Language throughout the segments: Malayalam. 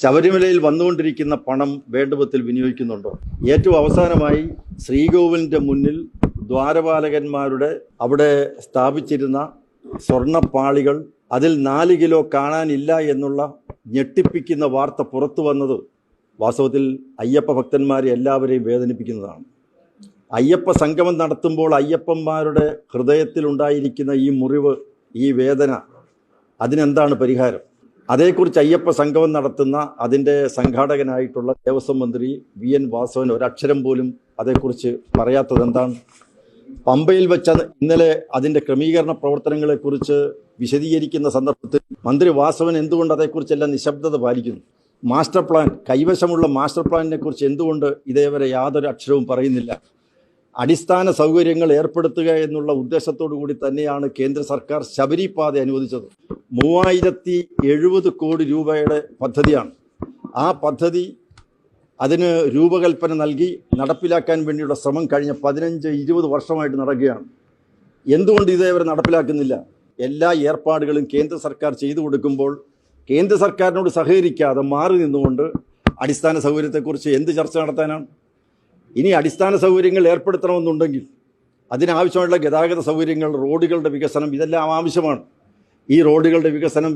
ശബരിമലയിൽ വന്നുകൊണ്ടിരിക്കുന്ന പണം വേണ്ടുവത്തിൽ വിനിയോഗിക്കുന്നുണ്ടോ? ഏറ്റവും അവസാനമായി ശ്രീകോവിലിന്റെ മുന്നിൽ ദ്വാരപാലകന്മാരുടെ അവിടെ സ്ഥാപിച്ചിരുന്ന സ്വർണപ്പാളികൾ അതിൽ നാല് കിലോ കാണാനില്ല എന്നുള്ള ഞെട്ടിപ്പിക്കുന്ന വാർത്ത പുറത്തു വന്നത് വാസ്തവത്തിൽ അയ്യപ്പ ഭക്തന്മാരെ എല്ലാവരെയും വേദനിപ്പിക്കുന്നതാണ്. അയ്യപ്പ സംഗമം നടത്തുമ്പോൾ അയ്യപ്പന്മാരുടെ ഹൃദയത്തിലുണ്ടായിരിക്കുന്ന ഈ മുറിവ് ഈ വേദന അതിനെന്താണ് പരിഹാരം? അതേക്കുറിച്ച് അയ്യപ്പ സംഗമം നടത്തുന്ന അതിന്റെ സംഘാടകനായിട്ടുള്ള ദേവസ്വം മന്ത്രി വി എൻ വാസവൻ ഒരക്ഷരം പോലും അതേക്കുറിച്ച് പറയാത്തത് എന്താണ്? പമ്പയിൽ വെച്ച ഇന്നലെ അതിന്റെ ക്രമീകരണ പ്രവർത്തനങ്ങളെക്കുറിച്ച് വിശദീകരിക്കുന്ന സന്ദർഭത്തിൽ മന്ത്രി വാസവൻ എന്തുകൊണ്ട് അതേക്കുറിച്ചെല്ലാം നിശബ്ദത പാലിക്കുന്നു? മാസ്റ്റർ പ്ലാൻ കൈവശമുള്ള മാസ്റ്റർ പ്ലാനിനെ കുറിച്ച് എന്തുകൊണ്ട് ഇതേവരെ യാതൊരു അക്ഷരവും പറയുന്നില്ല? അടിസ്ഥാന സൗകര്യങ്ങൾ ഏർപ്പെടുത്തുക എന്നുള്ള ഉദ്ദേശത്തോടു കൂടി തന്നെയാണ് കേന്ദ്ര സർക്കാർ ശബരിപാത അനുവദിച്ചത്. മൂവായിരത്തി എഴുപത് കോടി രൂപയുടെ പദ്ധതിയാണ്. ആ പദ്ധതി അതിന് രൂപകൽപ്പന നൽകി നടപ്പിലാക്കാൻ വേണ്ടിയുള്ള ശ്രമം കഴിഞ്ഞ പതിനഞ്ച് ഇരുപത് വർഷമായിട്ട് നടക്കുകയാണ്. എന്തുകൊണ്ട് ഇതേവരെ നടപ്പിലാക്കുന്നില്ല? എല്ലാ ഏർപ്പാടുകളും കേന്ദ്ര സർക്കാർ ചെയ്തു കൊടുക്കുമ്പോൾ കേന്ദ്ര സർക്കാരിനോട് സഹകരിക്കാതെ മാറി നിന്നുകൊണ്ട് അടിസ്ഥാന സൗകര്യത്തെക്കുറിച്ച് എന്ത് ചർച്ച നടത്താനാണ്? ഇനി അടിസ്ഥാന സൗകര്യങ്ങൾ ഏർപ്പെടുത്തണമെന്നുണ്ടെങ്കിൽ അതിനാവശ്യമായിട്ടുള്ള ഗതാഗത സൗകര്യങ്ങൾ റോഡുകളുടെ വികസനം ഇതെല്ലാം ആവശ്യമാണ്. ഈ റോഡുകളുടെ വികസനം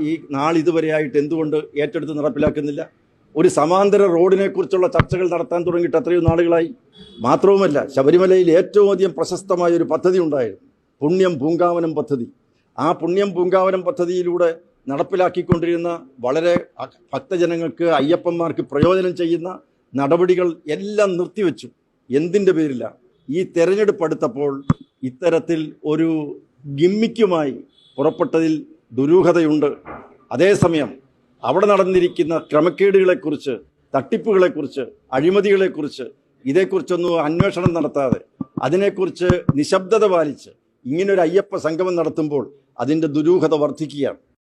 ഈ നാളിതുവരെയായിട്ട് എന്തുകൊണ്ട് ഏറ്റെടുത്ത് നടപ്പിലാക്കുന്നില്ല? ഒരു സമാന്തര റോഡിനെ കുറിച്ചുള്ള ചർച്ചകൾ നടത്താൻ തുടങ്ങിയിട്ട് എത്രയോ നാളുകളായി. മാത്രവുമല്ല ശബരിമലയിൽ ഏറ്റവും അധികം പ്രശസ്തമായ ഒരു പദ്ധതി ഉണ്ടായിരുന്നു. പുണ്യം പൂങ്കാവനം പദ്ധതി. ആ പുണ്യം പൂങ്കാവനം പദ്ധതിയിലൂടെ നടപ്പിലാക്കിക്കൊണ്ടിരുന്ന വളരെ ഭക്തജനങ്ങൾക്ക് അയ്യപ്പന്മാർക്ക് പ്രയോജനം ചെയ്യുന്ന നടപടികൾ എല്ലാം നിർത്തിവെച്ചു. എന്തിന്റെ പേരില്ല ഈ തെരഞ്ഞെടുപ്പ് അടുത്തപ്പോൾ ഇത്തരത്തിൽ ഒരു ഗിമ്മിക്കുമായി പുറപ്പെട്ടതിൽ ദുരൂഹതയുണ്ട്. അതേസമയം അവിടെ നടന്നിരിക്കുന്ന ക്രമക്കേടുകളെക്കുറിച്ച് തട്ടിപ്പുകളെക്കുറിച്ച് അഴിമതികളെക്കുറിച്ച് ഇതേക്കുറിച്ചൊന്നും അന്വേഷണം നടത്താതെ അതിനെക്കുറിച്ച് നിശബ്ദത പാലിച്ച് ഇങ്ങനൊരു അയ്യപ്പ സംഗമം നടത്തുമ്പോൾ അതിന്റെ ദുരൂഹത വർദ്ധിക്കുകയാണ്.